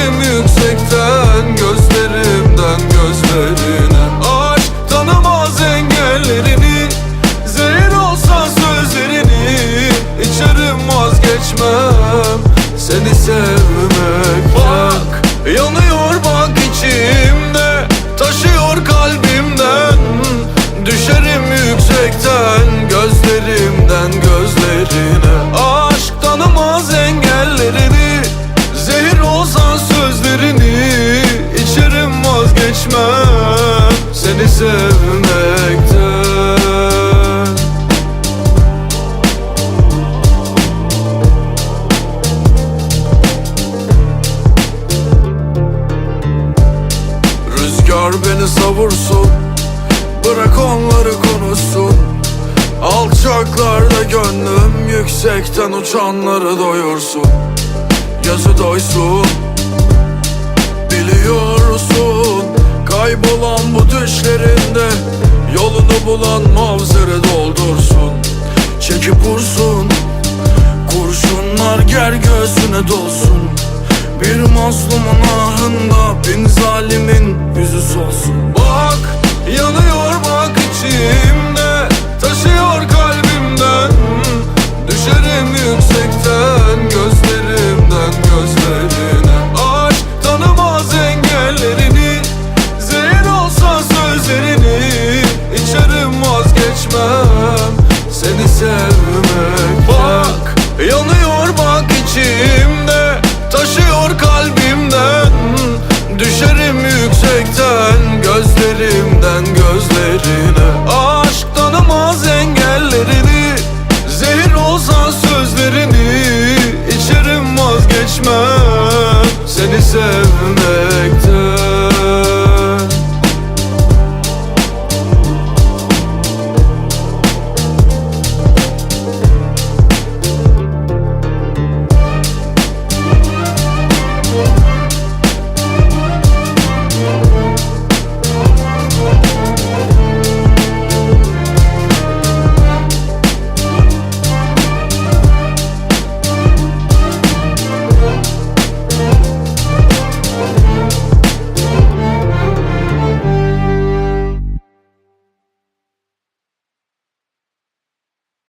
Bakayım yüksekten gözlerimden gözlerine. Aç tanımaz engellerini. Zehir olsa sözlerini İçerim vazgeçmez Rüzgar beni savursun Bırak onları konuşsun. Alçaklarda gönlüm Yüksekten uçanları doyursun. Gözü doysun düşlerinde Yolunu bulan mavzere doldursun Çekip vursun. Kurşunlar ger göğsüne dolsun Bir mazlumun ahında Gözlerinden gözlerine Aşk tanımaz engellerini Zehir olsan sözlerini İçerim vazgeçmem. Seni sevmek